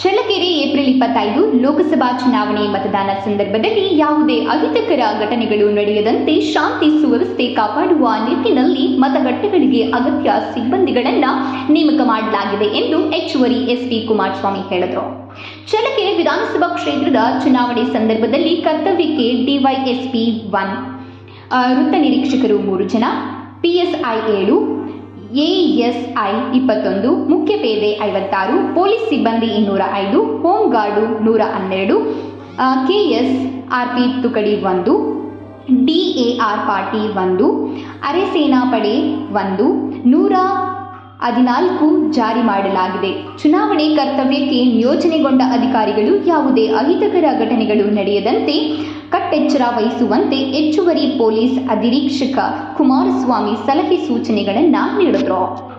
ಇಪ್ಪತ್ತೈದು ಲೋಕಸಭಾ ಚುನಾವಣೆ ಮತದಾನ ಸಂದರ್ಭದಲ್ಲಿ ಯಾವುದೇ ಅಹಿತಕರ ಘಟನೆಗಳು ನಡೆಯದಂತೆ ಶಾಂತಿ ಸುವ್ಯವಸ್ಥೆ ಕಾಪಾಡುವ ನಿಟ್ಟಿನಲ್ಲಿ ಮತಗಟ್ಟೆಗಳಿಗೆ ಅಗತ್ಯ ಸಿಬ್ಬಂದಿಗಳನ್ನ ನೇಮಕ ಮಾಡಲಾಗಿದೆ ಎಂದು ಹೆಚ್ಚುವರಿ ಎಸ್ಪಿ ಕುಮಾರಸ್ವಾಮಿ ಹೇಳಿದರು. ಚಳ್ಳಕೆರೆ ವಿಧಾನಸಭಾ ಕ್ಷೇತ್ರದ ಚುನಾವಣೆ ಸಂದರ್ಭದಲ್ಲಿ ಕರ್ತವ್ಯಕ್ಕೆ ಡಿವೈಎಸ್ಪಿ ಒನ್ ವೃತ್ತ ನಿರೀಕ್ಷಕರು ಮೂರು ಜನ, ಪಿಎಸ್ಐ ಏಳು ಎಎಸ್ಐ ಇಪ್ಪತ್ತೊಂದು, ಮುಖ್ಯ ಪೇದೆ ಐವತ್ತಾರು, ಪೊಲೀಸ್ ಸಿಬ್ಬಂದಿ ಇನ್ನೂರ ಐದು, ಹೋಮ್ ಗಾರ್ಡು ನೂರ ಹನ್ನೆರಡು ಕೆಎಸ್ ಆರ್ ಪಿ ತುಕಡಿ ಒಂದು ಡಿಎಆರ್ ಪಾರ್ಟಿ ಒಂದು ಅರೆಸೇನಾ ಪಡೆ ಒಂದು, ನೂರ ಹದಿನಾಲ್ಕು ಜಾರಿ ಮಾಡಲಾಗಿದೆ. ಚುನಾವಣೆ ಕರ್ತವ್ಯಕ್ಕೆ ನಿಯೋಜನೆಗೊಂಡ ಅಧಿಕಾರಿಗಳು ಯಾವುದೇ ಅಹಿತಕರ ಘಟನೆಗಳು ನಡೆಯದಂತೆ ಕಟ್ಟೆಚ್ಚರ ವಹಿಸುವಂತೆ ಹೆಚ್ಚುವರಿ ಪೊಲೀಸ್ ಅಧಿರೀಕ್ಷಕ ಕುಮಾರಸ್ವಾಮಿ ಸಲಹೆ ಸೂಚನೆಗಳನ್ನು ನೀಡಿದರು.